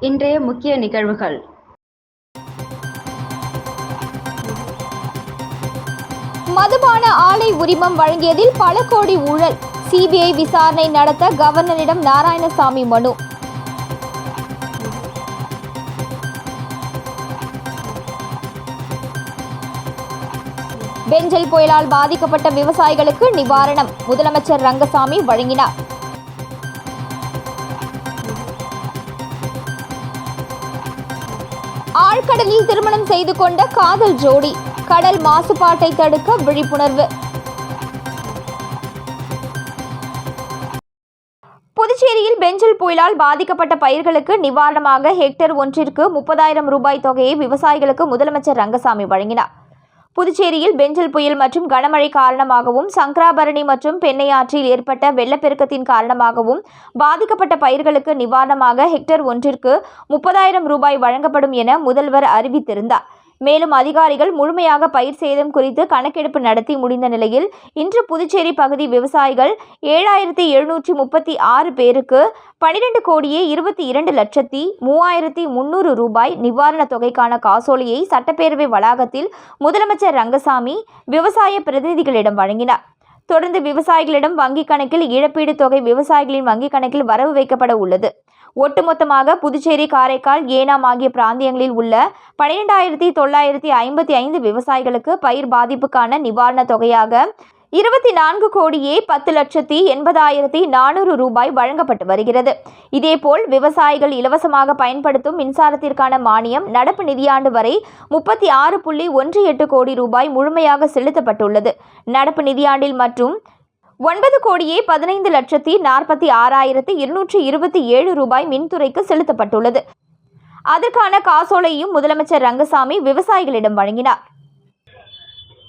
இன்றைய முக்கிய நிகழ்வுகள். மதுபான ஆலை உரிமம் வழங்கியதில் பல கோடி ஊழல். சிபிஐ விசாரணை நடத்த கவர்னரிடம் நாராயணசாமி மனு. பெஞ்சல் புயலால் பாதிக்கப்பட்ட விவசாயிகளுக்கு நிவாரணம். முதலமைச்சர் ரங்கசாமி வழங்கினார். ஆழ்கடலில் திருமணம் செய்து கொண்ட காதல் ஜோடி. கடல் மாசுபாட்டை தடுக்க விழிப்புணர்வு. புதுச்சேரியில் பெஞ்சல் புயலால் பாதிக்கப்பட்ட பயிர்களுக்கு நிவாரணமாக ஹெக்டேர் ஒன்றிற்கு முப்பதாயிரம் ரூபாய் தொகையை விவசாயிகளுக்கு முதலமைச்சர் ரங்கசாமி வழங்கினார். புதுச்சேரியில் பெஞ்சல் புயல் மற்றும் கனமழை காரணமாகவும் சங்கராபரணி மற்றும் பெண்ணையாற்றில் ஏற்பட்ட வெள்ளப்பெருக்கத்தின் காரணமாகவும் பாதிக்கப்பட்ட பயிர்களுக்கு நிவாரணமாக ஹெக்டேர் ஒன்றிற்கு முப்பதாயிரம் ரூபாய் வழங்கப்படும் என முதல்வர் அறிவித்திருந்தார். மேலும் அதிகாரிகள் முழுமையாக பயிர் சேதம் குறித்து கணக்கெடுப்பு நடத்தி முடிந்த நிலையில் இன்று புதுச்சேரி பகுதி விவசாயிகள் ஏழாயிரத்தி எழுநூற்றி முப்பத்தி ஆறு பேருக்கு பனிரெண்டு கோடியே இருபத்தி இரண்டு லட்சத்தி மூவாயிரத்தி முன்னூறு ரூபாய் நிவாரணத் தொகைக்கான காசோலையை சட்டப்பேரவை வளாகத்தில் முதலமைச்சர் ரங்கசாமி விவசாய பிரதிநிதிகளிடம் வழங்கினார். தொடர்ந்து விவசாயிகளிடம் வங்கிக் கணக்கில் இழப்பீடு தொகை விவசாயிகளின் வங்கிக் கணக்கில் வரவு வைக்கப்பட உள்ளது. ஒட்டுமொத்தமாக புதுச்சேரி காரைக்கால் ஏனாம் ஆகிய பிராந்தியங்களில் உள்ள பன்னிரெண்டாயிரத்தி தொள்ளாயிரத்தி ஐம்பத்தி ஐந்து விவசாயிகளுக்கு பயிர் பாதிப்புக்கான நிவாரணத் தொகையாக இருபத்தி நான்கு கோடியே பத்து லட்சத்தி எண்பதாயிரத்தி நானூறு ரூபாய் வழங்கப்பட்டு வருகிறது. இதேபோல் விவசாயிகள் இலவசமாக பயன்படுத்தும் மின்சாரத்திற்கான மானியம் நடப்பு நிதியாண்டு வரை முப்பத்தி ஆறு புள்ளி ஒன்று எட்டு கோடி ரூபாய் முழுமையாக செலுத்தப்பட்டுள்ளது. நடப்பு நிதியாண்டில் மற்றும் ஒன்பது கோடியே பதினைந்து லட்சத்தி நாற்பத்தி ஆறாயிரத்தி இருநூற்றி இருபத்தி ஏழு ரூபாய் மின்துறைக்கு செலுத்தப்பட்டுள்ளது. அதற்கான காசோலையும் முதலமைச்சர் ரங்கசாமி விவசாயிகளிடம் வழங்கினார்.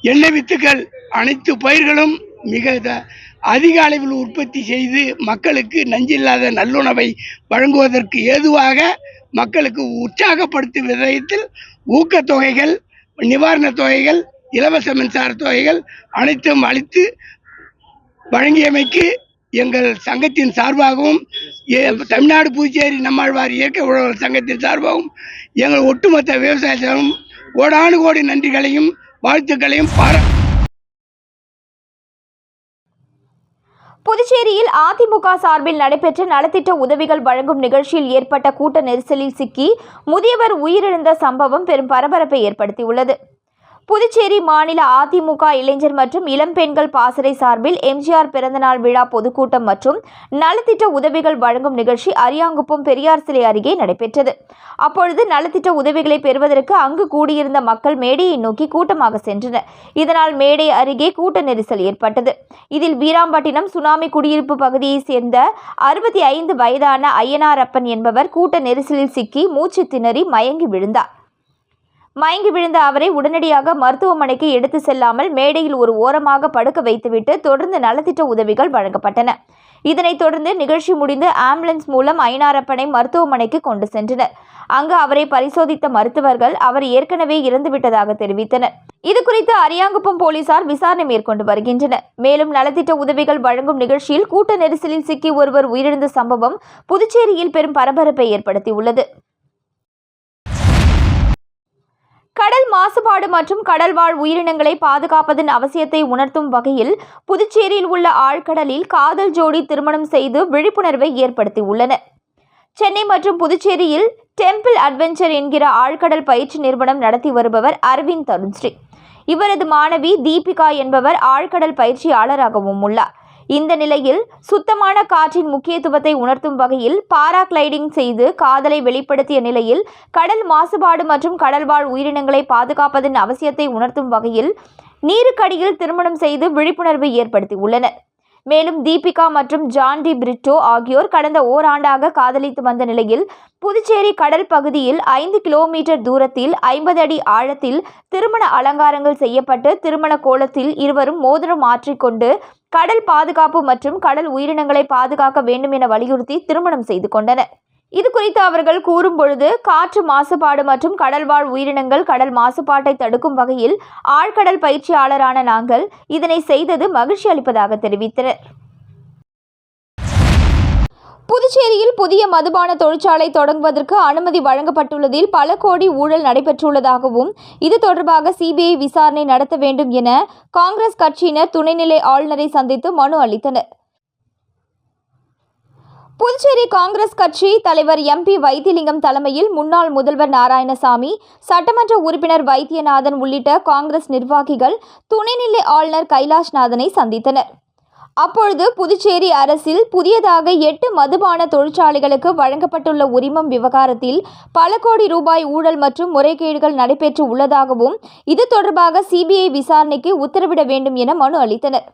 எண்ணெய் வித்துக்கள் அனைத்து பயிர்களும் மிக அதிக அளவில் உற்பத்தி செய்து மக்களுக்கு நஞ்சில்லாத நல்லுணவை வழங்குவதற்கு ஏதுவாக மக்களுக்கு உற்சாகப்படுத்தும் விதத்தில் ஊக்கத்தொகைகள் நிவாரணத் தொகைகள் இலவச மின்சார தொகைகள் அனைத்தும் அளித்து வழங்கியமைக்கு எங்கள் சங்கத்தின் சார்பாகவும் ஏ- தமிழ்நாடு புதுச்சேரி நம்மாழ்வார் இயற்கை உழவர் சங்கத்தின் சார்பாகவும் எங்கள் ஒட்டுமொத்த விவசாயிகளும் கோடானு கோடி நன்றிகளையும் வாழ்த்துக்களையும் பாரா புதுச்சேரியில் அதிமுக சார்பில் நடைபெற்ற நலத்திட்ட உதவிகள் வழங்கும் நிகழ்ச்சியில் ஏற்பட்ட கூட்ட நெரிசலில் சிக்கி முதியவர் உயிரிழந்த சம்பவம் பெரும் பரபரப்பை ஏற்படுத்தியுள்ளது. புதுச்சேரி மாநில அதிமுக இளைஞர் மற்றும் இளம்பெண்கள் பாசறை சார்பில் எம்ஜிஆர் பிறந்தநாள் விழா பொதுக்கூட்டம் மற்றும் நலத்திட்ட உதவிகள் வழங்கும் நிகழ்ச்சி அரியாங்குப்பம் பெரியார் சிலை அருகே நடைபெற்றது. அப்பொழுது நலத்திட்ட உதவிகளை பெறுவதற்கு அங்கு கூடியிருந்த மக்கள் மேடையை நோக்கி கூட்டமாக சென்றனர். இதனால் மேடை அருகே கூட்ட நெரிசல் ஏற்பட்டது. இதில் வீராம்பட்டினம் சுனாமி குடியிருப்பு பகுதியைச் சேர்ந்த அறுபத்தி ஐந்து வயதான ஐயனாரப்பன் என்பவர் கூட்ட நெரிசலில் சிக்கி மூச்சு திணறி மயங்கி விழுந்தார். மயங்கி விழுந்த அவரை உடனடியாக மருத்துவமனைக்கு எடுத்து செல்லாமல் மேடையில் ஒரு ஓரமாக படுக்க வைத்துவிட்டு தொடர்ந்து நலத்திட்ட உதவிகள் வழங்கப்பட்டன. இதனைத் தொடர்ந்து நிகழ்ச்சி முடிந்து ஆம்புலன்ஸ் மூலம் ஐநாரப்பனை மருத்துவமனைக்கு கொண்டு சென்றனர். அங்கு அவரை பரிசோதித்த மருத்துவர்கள் அவர் ஏற்கனவே இறந்துவிட்டதாக தெரிவித்தனர். இது குறித்து அரியாங்குப்பம் போலீசார் விசாரணை மேற்கொண்டு வருகின்றனர். மேலும் நலத்திட்ட உதவிகள் வழங்கும் நிகழ்ச்சியில் கூட்ட நெரிசலில் சிக்கி ஒருவர் உயிரிழந்த சம்பவம் புதுச்சேரியில் பெரும் பரபரப்பை ஏற்படுத்தியுள்ளது கடல் மாசுபாடு மற்றும் கடல்வாழ் உயிரினங்களை பாதுகாப்பதன் அவசியத்தை உணர்த்தும் வகையில் புதுச்சேரியில் உள்ள ஆழ்கடலில் காதல் ஜோடி திருமணம் செய்து விழிப்புணர்வை ஏற்படுத்தியுள்ளனர் சென்னை மற்றும் புதுச்சேரியில் டெம்பிள் அட்வென்ச்சர் என்கிற ஆழ்கடல் பயிற்சி நிறுவனம் நடத்தி வருபவர் அரவிந்த் தருண்ஸ்ரீ இவரது மாணவி தீபிகா என்பவர் ஆழ்கடல் பயிற்சியாளராகவும் உள்ளார். இந்த நிலையில் சுத்தமான காற்றின் முக்கியத்துவத்தை உணர்த்தும் வகையில் பாராகிளைடிங் செய்து காதலை வெளிப்படுத்திய நிலையில் கடல் மாசுபாடு மற்றும் கடல்வாழ் உயிரினங்களை பாதுகாப்பதன் அவசியத்தை உணர்த்தும் வகையில் நீருக்கடியில் திருமணம் செய்து விழிப்புணர்வு ஏற்படுத்தியுள்ளனர். மேலும் தீபிகா மற்றும் ஜான் டி பிரிட்டோ ஆகியோர் கடந்த ஓராண்டாக காதலித்து வந்த நிலையில் புதுச்சேரி கடல் பகுதியில் ஐந்து கிலோமீட்டர் தூரத்தில் ஐம்பது அடி ஆழத்தில் திருமண அலங்காரங்கள் செய்யப்பட்டு திருமண கோலத்தில் இருவரும் மோதிரம் மாற்றிக்கொண்டு கடல் பாதுகாப்பு மற்றும் கடல் உயிரினங்களை பாதுகாக்க வேண்டும் என வலியுறுத்தி திருமணம் செய்து கொண்டனர். இது குறித்து அவர்கள் கூறும் பொழுது காற்று மாசுபாடு மற்றும் கடல்வாழ் உயிரினங்கள் கடல் மாசுபாட்டை தடுக்கும் வகையில் ஆழ்கடல் பயிற்சியாளரான நாங்கள் இதனை செய்தது மகிழ்ச்சி அளிப்பதாக தெரிவித்தனர். புதுச்சேரியில் புதிய மதுபான தொழிற்சாலை தொடங்குவதற்கு அனுமதி வழங்கப்பட்டுள்ளதில் பல கோடி ஊழல் நடைபெற்றுள்ளதாகவும் இது தொடர்பாக சிபிஐ விசாரணை நடத்த வேண்டும் என காங்கிரஸ் கட்சியினர் துணைநிலை ஆளுநரை சந்தித்து மனு அளித்தனர். புதுச்சேரி காங்கிரஸ் கட்சி தலைவர் எம்பி வைத்திலிங்கம் தலைமையில் முன்னாள் முதல்வர் நாராயணசாமி சட்டமன்ற உறுப்பினர் வைத்தியநாதன் உள்ளிட்ட காங்கிரஸ் நிர்வாகிகள் துணைநிலை ஆளுநர் கைலாஷ்நாதனை சந்தித்தனர். அப்பொழுது புதுச்சேரி அரசில் புதியதாக எட்டு மதுபான தொழிற்சாலைகளுக்கு வழங்கப்பட்டுள்ள உரிமம் விவகாரத்தில் பல கோடி ரூபாய் ஊழல் மற்றும் முறைகேடுகள் நடைபெற்று உள்ளதாகவும் இது தொடர்பாக சிபிஐ விசாரணைக்கு உத்தரவிட வேண்டும் என மனு அளித்தனர்.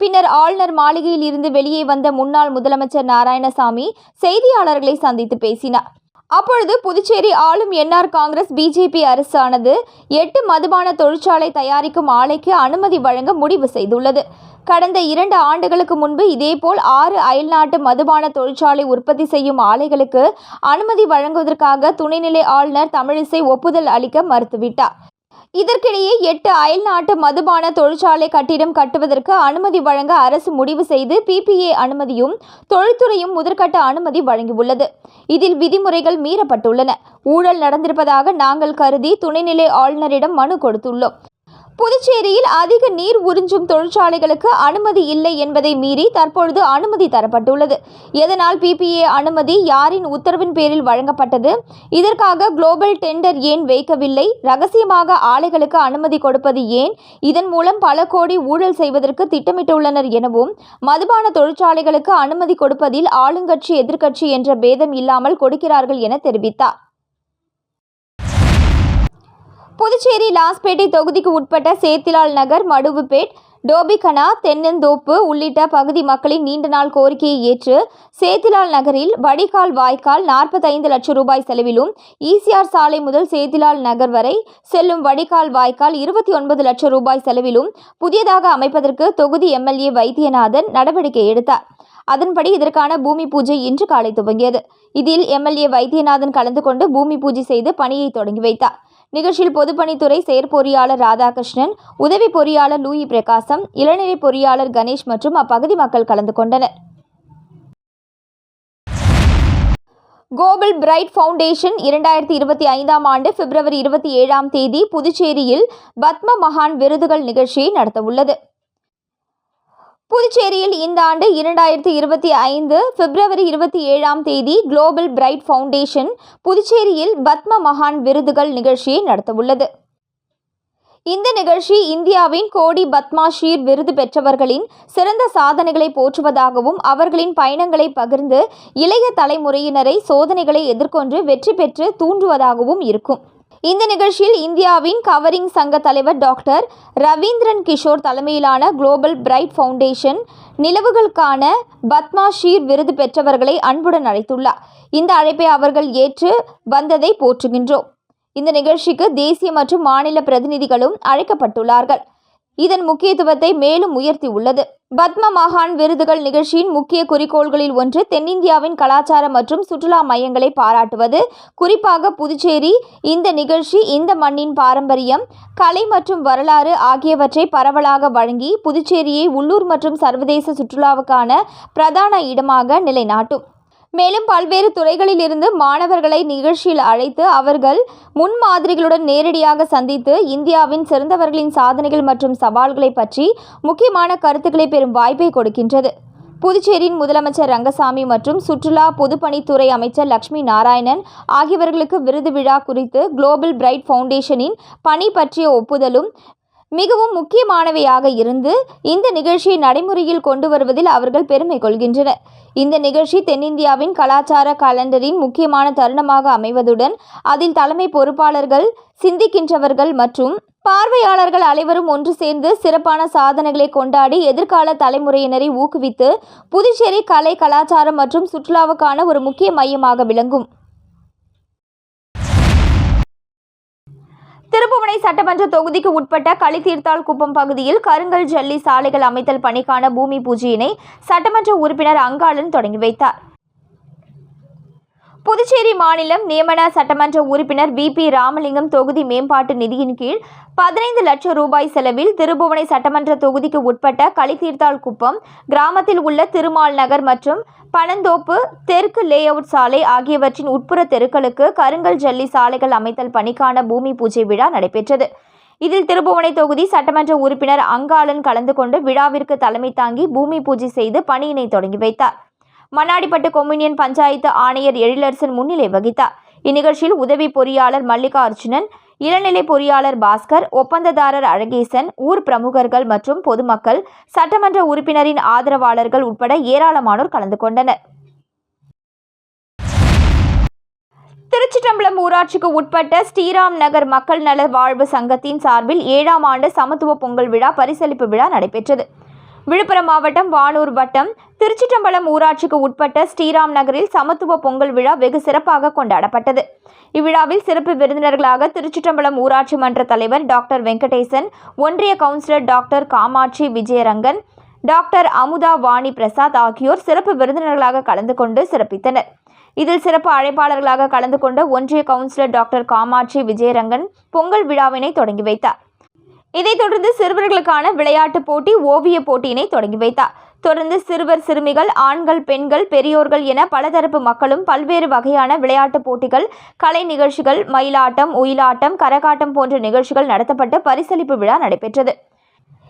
பின்னர் ஆளுநர் மாளிகையில் இருந்து வெளியே வந்த முன்னாள் முதலமைச்சர் நாராயணசாமி செய்தியாளர்களை சந்தித்து பேசினார். அப்பொழுது புதுச்சேரி ஆளும் என்ஆர் காங்கிரஸ் பிஜேபி அரசானது எட்டு மதுபான தொழிற்சாலை தயாரிக்கும் ஆலைக்கு அனுமதி வழங்க முடிவு செய்துள்ளது. கடந்த இரண்டு ஆண்டுகளுக்கு முன்பு இதேபோல் ஆறு அயல்நாட்டு மதுபான தொழிற்சாலை உற்பத்தி செய்யும் ஆலைகளுக்கு அனுமதி வழங்குவதற்காக துணைநிலை ஆளுநர் தமிழிசை ஒப்புதல் அளிக்க மறுத்துவிட்டார். இதற்கிடையே எட்டு அயல்நாட்டு மதுபான தொழிற்சாலை கட்டிடம் கட்டுவதற்கு அனுமதி வழங்க அரசு முடிவு செய்து பிபிஏ அனுமதியும் தொழில்துறையும் முதற்கட்ட அனுமதி வழங்கியுள்ளது. இதில் விதிமுறைகள் மீறப்பட்டுள்ளன. ஊழல் நடந்திருப்பதாக நாங்கள் கருதி துணைநிலை ஆளுநரிடம் மனு கொடுத்துள்ளோம். புதுச்சேரியில் அதிக நீர் உறிஞ்சும் தொழிற்சாலைகளுக்கு அனுமதி இல்லை என்பதை மீறி தற்பொழுது அனுமதி தரப்பட்டுள்ளது. எதனால் பிபிஏ அனுமதி யாரின் உத்தரவின் பேரில் வழங்கப்பட்டது? இதற்காக குளோபல் டெண்டர் ஏன் வைக்கவில்லை? ரகசியமாக ஆலைகளுக்கு அனுமதி கொடுப்பது ஏன்? இதன் மூலம் பல கோடி ஊழல் செய்வதற்கு திட்டமிட்டுள்ளனர் எனவும் மதுபான தொழிற்சாலைகளுக்கு அனுமதி கொடுப்பதில் ஆளுங்கட்சி எதிர்க்கட்சி என்ற பேதம் இல்லாமல் கொடுக்கிறார்கள் என தெரிவித்தார். புதுச்சேரி லாஸ்பேட்டை தொகுதிக்கு உட்பட்ட சேத்திலால் நகர் மடுவுப்பேட் டோபிகனா தென்னந்தோப்பு உள்ளிட்ட பகுதி மக்களின் நீண்ட நாள் கோரிக்கையை ஏற்று சேத்திலால் நகரில் வடிகால் வாய்க்கால் நாற்பத்தைந்து லட்சம் ரூபாய் செலவிலும் ஈசிஆர் சாலை முதல் சேத்திலால் நகர் வரை செல்லும் வடிகால் வாய்க்கால் இருபத்தி ஒன்பது லட்சம் ரூபாய் செலவிலும் புதியதாக அமைப்பதற்கு தொகுதி எம்எல்ஏ வைத்தியநாதன் நடவடிக்கை எடுத்தார். அதன்படி இதற்கான பூமி பூஜை இன்று காலை துவங்கியது. இதில் எம்எல்ஏ வைத்தியநாதன் கலந்து கொண்டு பூமி பூஜை செய்து பணியை தொடங்கி வைத்தார். நிகழ்ச்சியில் பொதுப்பணித்துறை செயற்பொறியாளர் ராதாகிருஷ்ணன் உதவி பொறியாளர் லூயி பிரகாசம் இளநிலை பொறியாளர் கணேஷ் மற்றும் அப்பகுதி மக்கள் கலந்து கொண்டனர். கோபிள் பிரைட் ஃபவுண்டேஷன் இரண்டாயிரத்தி இருபத்தி ஐந்தாம் ஆண்டு பிப்ரவரி இருபத்தி ஏழாம் தேதி புதுச்சேரியில் பத்ம மகான் விருதுகள் நிகழ்ச்சியை நடத்தவுள்ளது. புதுச்சேரியில் இந்த ஆண்டு இரண்டாயிரத்தி இருபத்தி ஐந்து பிப்ரவரி இருபத்தி ஏழாம் தேதி குளோபல் பிரைட் ஃபவுண்டேஷன் புதுச்சேரியில் பத்ம மகான் விருதுகள் நிகழ்ச்சியை நடத்தவுள்ளது. இந்த நிகழ்ச்சி இந்தியாவின் கோடி பத்மாஷீர் விருது பெற்றவர்களின் சிறந்த சாதனைகளை போற்றுவதாகவும் அவர்களின் பயணங்களை பகிர்ந்து இளைய தலைமுறையினரை சோதனைகளை எதிர்கொண்டு வெற்றி பெற்று தூண்டுவதாகவும் இருக்கும். இந்த நிகழ்ச்சியில் இந்தியாவின் கவரிங் சங்க தலைவர் டாக்டர் ரவீந்திரன் கிஷோர் தலைமையிலான குளோபல் பிரைட் ஃபவுண்டேஷன் நிலவுகளுக்கான பத்மாஷீர் விருது பெற்றவர்களை அன்புடன் அழைத்துள்ளார். இந்த அழைப்பை அவர்கள் ஏற்று வந்ததை போற்றுகின்றோம். இந்த நிகழ்ச்சிக்கு தேசிய மற்றும் மாநில பிரதிநிதிகளும் அழைக்கப்பட்டுள்ளார்கள். இதன் முக்கியத்துவத்தை மேலும் உயர்த்தி உள்ளது பத்ம மகான் விருதுகள் நிகழ்ச்சியின் முக்கிய குறிக்கோள்களில் ஒன்று தென்னிந்தியாவின் கலாச்சார மற்றும் சுற்றுலா மையங்களை பாராட்டுவது. குறிப்பாக புதுச்சேரி இந்த நிகழ்ச்சி இந்த மண்ணின் பாரம்பரியம் கலை மற்றும் வரலாறு ஆகியவற்றை பரவலாக வழங்கி புதுச்சேரியை உள்ளூர் மற்றும் சர்வதேச சுற்றுலாவுக்கான பிரதான இடமாக நிலைநாட்டும். மேலும் பல்வேறு துறைகளிலிருந்து மாணவர்களை நிகழ்ச்சியில் அழைத்து அவர்கள் முன்மாதிரிகளுடன் நேரடியாக சந்தித்து இந்தியாவின் சிறந்தவர்களின் சாதனைகள் மற்றும் சவால்களை பற்றி முக்கியமான கருத்துக்களை பெறும் வாய்ப்பை கொடுக்கின்றது. புதுச்சேரியின் முதலமைச்சர் ரங்கசாமி மற்றும் சுற்றுலா பொதுப்பணித்துறை அமைச்சர் லக்ஷ்மி நாராயணன் ஆகியவர்களுக்கு விருது விழா குறித்து குளோபல் பிரைட் ஃபவுண்டேஷனின் பணி பற்றிய ஒப்புதலும் மிகவும் முக்கியமானவையாக இருந்து இந்த நிகழ்ச்சியை நடைமுறையில் கொண்டு வருவதில் அவர்கள் பெருமை கொள்கின்றனர். இந்த நிகழ்ச்சி தென்னிந்தியாவின் கலாச்சார கலண்டரின் முக்கியமான தருணமாக அமைவதுடன் அதில் தலைமை பொறுப்பாளர்கள் சிந்திக்கின்றவர்கள் மற்றும் பார்வையாளர்கள் அனைவரும் ஒன்று சேர்ந்து சிறப்பான சாதனைகளை கொண்டாடி எதிர்கால தலைமுறையினரை ஊக்குவித்து புதுச்சேரி கலை கலாச்சாரம் மற்றும் சுற்றுலாவுக்கான ஒரு முக்கிய மையமாக விளங்கும். திருப்புவனை சட்டமன்ற தொகுதிக்கு உட்பட்ட களித்தீர்த்தால் குப்பம் பகுதியில் கருங்கல் ஜல்லி சாலைகள் அமைத்தல் பணிக்கான பூமி பூஜையினை சட்டமன்ற உறுப்பினர் அங்காளன் தொடங்கி வைத்தார். புதுச்சேரி மாநிலம் நியமன சட்டமன்ற உறுப்பினர் வி பி ராமலிங்கம் தொகுதி மேம்பாட்டு நிதியின் கீழ் பதினைந்து லட்சம் ரூபாய் செலவில் திருபுவனை சட்டமன்ற தொகுதிக்கு உட்பட்ட களித்தீர்த்தாள் குப்பம் கிராமத்தில் உள்ள திருமால் நகர் மற்றும் பனந்தோப்பு தெற்கு லேஅவுட் சாலை ஆகியவற்றின் உட்புற தெருக்களுக்கு கருங்கல் ஜல்லி சாலைகள் அமைத்தல் பணிக்கான பூமி பூஜை விழா நடைபெற்றது. இதில் திருபுவனை தொகுதி சட்டமன்ற உறுப்பினர் அங்காளன் கலந்து கொண்டு விழாவிற்கு தலைமை தாங்கி பூமி பூஜை செய்து பணியினை தொடங்கி வைத்தார். மண்ணாடிப்பட்டு கொம்யூனியன் பஞ்சாயத்து ஆணையர் எழிலரசன் முன்னிலை வகித்தார். இந்நிகழ்ச்சியில் உதவி பொறியாளர் மல்லிகார்ஜுனன் இளநிலை பொறியாளர் பாஸ்கர் ஒப்பந்ததாரர் அழகேசன் ஊர் பிரமுகர்கள் மற்றும் பொதுமக்கள் சட்டமன்ற உறுப்பினரின் ஆதரவாளர்கள் உட்பட ஏராளமானோர் கலந்து கொண்டனர். திருச்சிற்றம்பலம் ஊராட்சிக்கு உட்பட்ட ஸ்ரீராம் நகர் மக்கள் நல வாழ்வு சங்கத்தின் சார்பில் ஏழாம் ஆண்டு சமத்துவ பொங்கல் விழா பரிசளிப்பு விழா நடைபெற்றது. விழுப்புரம் மாவட்டம் வானூர் வட்டம் திருச்சிட்டம்பலம் ஊராட்சிக்கு உட்பட்ட ஸ்ரீராம் நகரில் சமத்துவ பொங்கல் விழா வெகு சிறப்பாக கொண்டாடப்பட்டது. இவ்விழாவில் சிறப்பு விருந்தினர்களாக திருச்சிட்டம்பலம் ஊராட்சி மன்ற தலைவர் டாக்டர் வெங்கடேசன் ஒன்றிய councillor doctor Kamatchi Vijayarangan doctor Amudha Vani Prasad ஆகியோர் சிறப்பு விருந்தினர்களாக கலந்து கொண்டு சிறப்பித்தனர். இதில் சிறப்பு அழைப்பாளர்களாக கலந்து கொண்ட ஒன்றிய கவுன்சிலர் டாக்டர் காமாட்சி விஜயரங்கன் பொங்கல் விழாவினை தொடங்கி வைத்தார். இதைத் தொடர்ந்து சிறுவர்களுக்கான விளையாட்டுப் போட்டி ஓவியப் போட்டியினை தொடங்கி வைத்தார். தொடர்ந்து சிறுவர் சிறுமிகள் ஆண்கள் பெண்கள் பெரியோர்கள் என பலதரப்பு மக்களும் பல்வேறு வகையான விளையாட்டுப் போட்டிகள் கலை நிகழ்ச்சிகள் மயிலாட்டம் ஒயிலாட்டம் கரகாட்டம் போன்ற நிகழ்ச்சிகள் நடத்தப்பட்டு பரிசளிப்பு விழா நடைபெற்றது.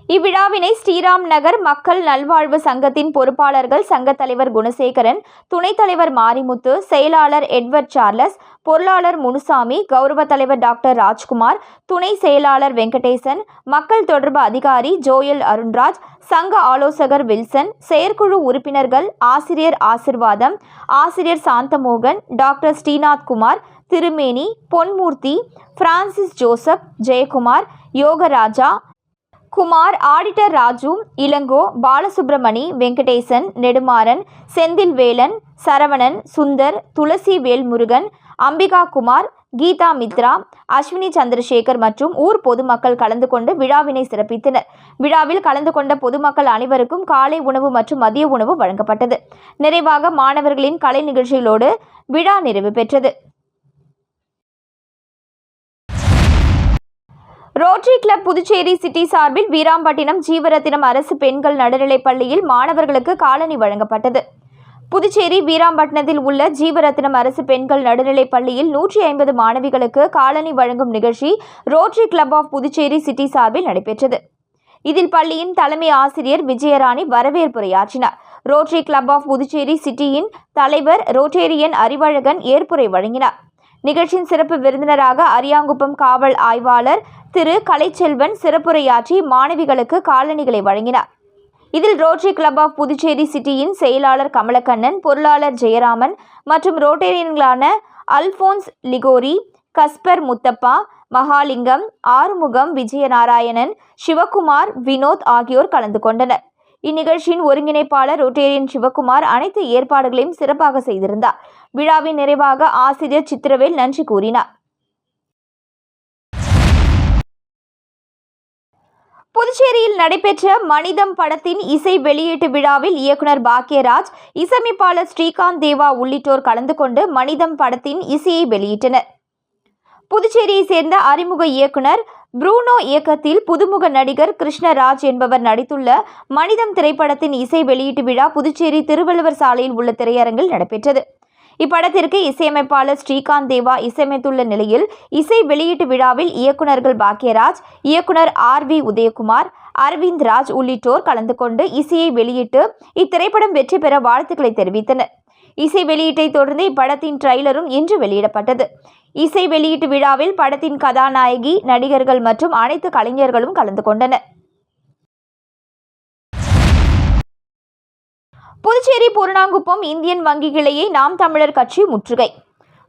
இவ்விழாவினை ஸ்ரீராம் நகர் மக்கள் நல்வாழ்வு சங்கத்தின் பொறுப்பாளர்கள் சங்கத் தலைவர் குணசேகரன் துணைத் தலைவர் மாரிமுத்து செயலாளர் எட்வர்ட் சார்லஸ் பொருளாளர் முனுசாமி கௌரவ தலைவர் டாக்டர் ராஜ்குமார் துணை செயலாளர் வெங்கடேசன் மக்கள் தொடர்பு அதிகாரி ஜோயல் அருண்ராஜ் சங்க ஆலோசகர் வில்சன் செயற்குழு உறுப்பினர்கள் ஆசிரியர் ஆசிர்வாதம் ஆசிரியர் சாந்தமோகன் doctor Srinath Kumar Thirumeni Ponmurthy Francis Joseph Jayakumar Yogaraja Kumar auditor Raju Ilango Balasubramani Venkatesan Nedumaran Senthilvelan Saravanan Sundar Tulasi Velmurugan Ambika Kumar Geetha Mitra Ashwini Chandrasekar மற்றும் ஊர் பொதுமக்கள் கலந்து கொண்டு விழாவினை சிறப்பித்தனர். விழாவில் கலந்து கொண்ட பொதுமக்கள் அனைவருக்கும் காலை உணவு மற்றும் மதிய உணவு வழங்கப்பட்டது. நிறைவாக மாணவர்களின் கலை நிகழ்ச்சிகளோடு விழா நிறைவு பெற்றது. ரோட்டரி கிளப் புதுச்சேரி சிட்டி சார்பில் வீராம்பட்டினம் ஜீவரத்தினம் அரசு பெண்கள் நடுநிலைப் பள்ளியில் மாணவர்களுக்கு காலணி வழங்கப்பட்டது. புதுச்சேரி வீராம்பட்டினத்தில் உள்ள ஜீவரத்தினம் அரசு பெண்கள் நடுநிலைப் பள்ளியில் நூற்றி ஐம்பது மாணவிகளுக்கு காலணி வழங்கும் நிகழ்ச்சி rotary club of Puducherry city சார்பில் நடைபெற்றது. இதில் பள்ளியின் தலைமை ஆசிரியர் விஜயராணி வரவேற்புரையாற்றினார். ரோட்டரி கிளப் ஆஃப் புதுச்சேரி சிட்டியின் தலைவர் ரோட்டேரியன் அறிவழகன் ஏற்புரை வழங்கினார். நிகழ்ச்சியின் சிறப்பு விருந்தினராக அரியாங்குப்பம் காவல் ஆய்வாளர் திரு கலைச்செல்வன் சிறப்புரையாற்றி மாணவிகளுக்கு காலணிகளை வழங்கினார். இதில் ரோட்டரி கிளப் ஆஃப் புதுச்சேரி சிட்டியின் செயலாளர் கமலக்கண்ணன் பொருளாளர் ஜெயராமன் மற்றும் ரோட்டேரியன்களான அல்போன்ஸ் லிகோரி கஸ்பர் முத்தப்பா மகாலிங்கம் ஆறுமுகம் விஜயநாராயணன் சிவகுமார் வினோத் ஆகியோர் கலந்து கொண்டனர். இந்நிகழ்ச்சியின் ஒருங்கிணைப்பாளர் ரொட்டேரியன் சிவகுமார் அனைத்து ஏற்பாடுகளையும் சிறப்பாக செய்திருந்தார். விழாவின் நிறைவாக ஆசிரியர் சித்திரவேல் நன்றி கூறினார். புதுச்சேரியில் நடைபெற்ற மனிதம் படத்தின் இசை வெளியீட்டு விழாவில் இயக்குனர் பாக்யராஜ் இசையமைப்பாளர் ஸ்ரீகாந்த் தேவா உள்ளிட்டோர் கலந்து கொண்டு மனிதம் படத்தின் இசையை வெளியிட்டனர். புதுச்சேரியை சேர்ந்த அறிமுக இயக்குனர் புரூனோ இயக்கத்தில் புதுமுக நடிகர் கிருஷ்ணராஜ் என்பவர் நடித்துள்ள மனிதம் திரைப்படத்தின் இசை வெளியீட்டு விழா புதுச்சேரி திருவள்ளுவர் சாலையில் உள்ள திரையரங்கில் நடைபெற்றது. இப்படத்திற்கு இசையமைப்பாளர் ஸ்ரீகாந்த் தேவா இசையமைத்துள்ள நிலையில் இசை வெளியீட்டு விழாவில் இயக்குனர்கள் பாக்யராஜ் இயக்குனர் ஆர் வி உதயகுமார் அரவிந்த் ராஜ் உள்ளிட்டோர் கலந்து கொண்டு இசையை வெளியிட்டு இத்திரைப்படம் வெற்றி பெற வாழ்த்துக்களை தெரிவித்தனர். இசை வெளியீட்டை தொடர்ந்து இப்படத்தின் ட்ரெய்லரும் இன்று வெளியிடப்பட்டது. இசை வெளியீட்டு விழாவில் படத்தின் கதாநாயகி நடிகர்கள் மற்றும் அனைத்து கலைஞர்களும் கலந்து கொண்டனர். புதுச்சேரி பூர்ணாங்குப்பம் இந்தியன் வங்கி கிளையை நாம் தமிழர் கட்சி முற்றுகை.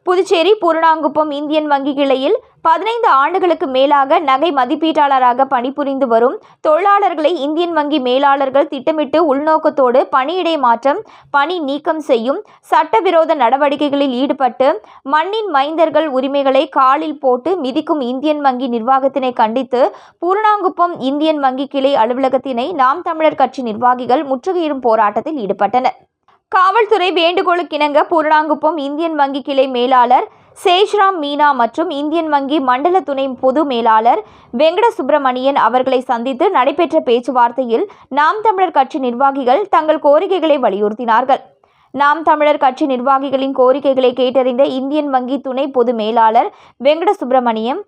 புதுச்சேரி பூரணாங்குப்பம் இந்தியன் வங்கி கிளையில் பதினைந்து ஆண்டுகளுக்கு மேலாக நகை மதிப்பீட்டாளராக பணிபுரிந்து வரும் தொழிலாளர்களை இந்தியன் வங்கி மேலாளர்கள் திட்டமிட்டு உள்நோக்கத்தோடு பணியிடை மாற்றம் பணி நீக்கம் செய்யும் சட்டவிரோத நடவடிக்கைகளில் ஈடுபட்டு மண்ணின் மைந்தர்கள் உரிமைகளை காலில் போட்டு மிதிக்கும் இந்தியன் வங்கி நிர்வாகத்தினை கண்டித்து பூரணாங்குப்பம் இந்தியன் வங்கி கிளை அலுவலகத்தினை நாம் தமிழர் கட்சி நிர்வாகிகள் முற்றுகையிடும் போராட்டத்தில் ஈடுபட்டனர். காவல்துறை வேண்டுகோளுக்கிணங்க பூரணாங்குப்பம் இந்தியன் வங்கி கிளை மேலாளர் சேஷ்ராம் மீனா மற்றும் இந்தியன் வங்கி மண்டல துணை பொது மேலாளர் வெங்கட சுப்பிரமணியன் அவர்களை சந்தித்து நடைபெற்ற பேச்சுவார்த்தையில் நாம் தமிழர் கட்சி நிர்வாகிகள் தங்கள் கோரிக்கைகளை வலியுறுத்தினார்கள். நாம் தமிழர் கட்சி நிர்வாகிகளின் கோரிக்கைகளை கேட்டறிந்த இந்தியன் வங்கி துணை பொது மேலாளர் வெங்கட சுப்பிரமணியம்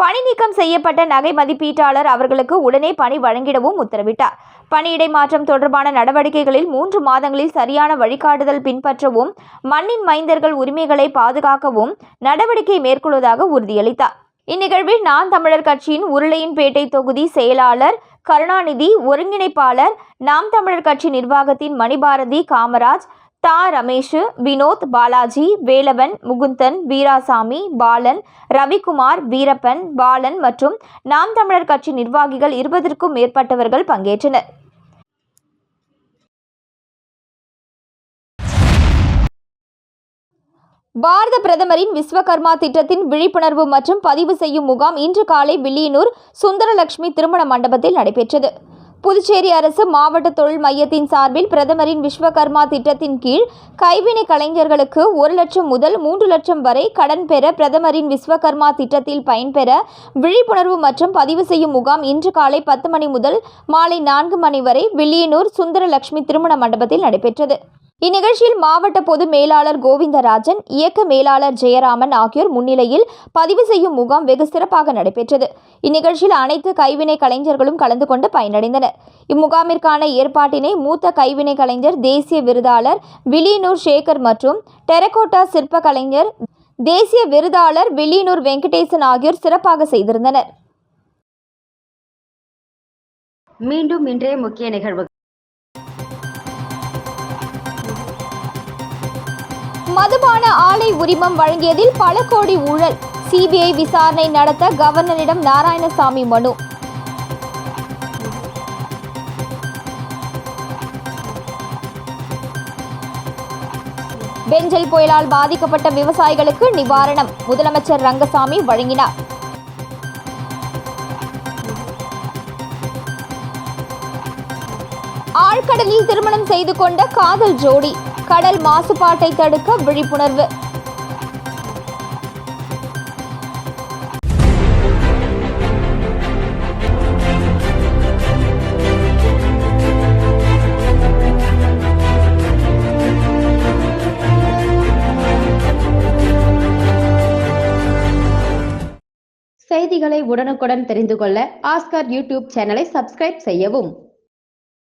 பணி நீக்கம் செய்யப்பட்ட நகை மதிப்பீட்டாளர் அவர்களுக்கு உடனே பணி வழங்கிடவும் உத்தரவிட்டார். பணியிடை மாற்றம் தொடர்பான நடவடிக்கைகளில் மூன்று மாதங்களில் சரியான வழிகாட்டுதல் பின்பற்றவும் மண்ணின் மைந்தர்கள் உரிமைகளை பாதுகாக்கவும் நடவடிக்கை மேற்கொள்வதாக உறுதியளித்தார். இந்நிகழ்வில் நான் தமிழர் கட்சியின் உருளையின்பேட்டை தொகுதி செயலாளர் கருணாநிதி ஒருங்கிணைப்பாளர் நாம் தமிழர் கட்சி நிர்வாகத்தின் மணிபாரதி காமராஜ் தா. ரமேஷ் வினோத் பாலாஜி வேலவன் முகுந்தன் வீராசாமி பாலன் ரவிக்குமார் வீரப்பன் பாலன் மற்றும் நாம் தமிழர் கட்சி நிர்வாகிகள் இருபதற்கும் மேற்பட்டவர்கள் பங்கேற்றனர். பாரத பிரதமரின் விஸ்வகர்மா திட்டத்தின் விழிப்புணர்வு மற்றும் பதிவு செய்யும் முகாம் இன்று காலை வில்லியனூர் சுந்தரலட்சுமி திருமண மண்டபத்தில் நடைபெற்றது. புதுச்சேரி அரசு மாவட்ட தொழில் மையத்தின் சார்பில் பிரதமரின் விஸ்வகர்மா திட்டத்தின் கீழ் கைவினை கலைஞர்களுக்கு ஒரு லட்சம் முதல் மூன்று லட்சம் வரை கடன் பெற பிரதமரின் விஸ்வகர்மா திட்டத்தில் பயன்பெற விழிப்புணர்வு மற்றும் பதிவு செய்யும் முகாம் இன்று காலை பத்து மணி முதல் மாலை நான்கு மணி வரை வில்லியனூர் சுந்தரலட்சுமி திருமண மண்டபத்தில் நடைபெற்றது. இந்நிகழ்ச்சியில் மாவட்ட பொது மேலாளர் கோவிந்தராஜன் இயக்க மேலாளர் ஜெயராமன் ஆகியோர் முன்னிலையில் பதிவு செய்யும் முகாம் வெகு சிறப்பாக நடைபெற்றது. இந்நிகழ்ச்சியில் அனைத்து கைவினை கலைஞர்களும் கலந்து கொண்டு பயனடைந்தனர். இம்முகாமிற்கான ஏற்பாட்டினை மூத்த கைவினை கலைஞர் தேசிய விருதாளர் விலியனூர் சேகர் மற்றும் டெரகோட்டா சிற்ப கலைஞர் தேசிய விருதாளர் வில்லியனூர் வெங்கடேசன் ஆகியோர் சிறப்பாக செய்திருந்தனர். மீண்டும் இன்றைய முக்கிய நிகழ்வு மதுபான ஆலை உரிமம் வழங்கியதில் பல கோடி ஊழல். சிபிஐ விசாரணை நடத்த கவர்னரிடம் நாராயணசாமி மனு. பெஞ்சல் புயலால் பாதிக்கப்பட்ட விவசாயிகளுக்கு நிவாரணம். முதலமைச்சர் ரங்கசாமி வழங்கினார். ஆழ்கடலில் திருமணம் செய்து கொண்ட காதல் ஜோடி. கடல் மாசுபாட்டை தடுக்க விழிப்புணர்வு. செய்திகளை உடனுக்குடன் தெரிந்து கொள்ள ஆஸ்கர் யூடியூப் சேனலை சப்ஸ்கிரைப் செய்யவும்.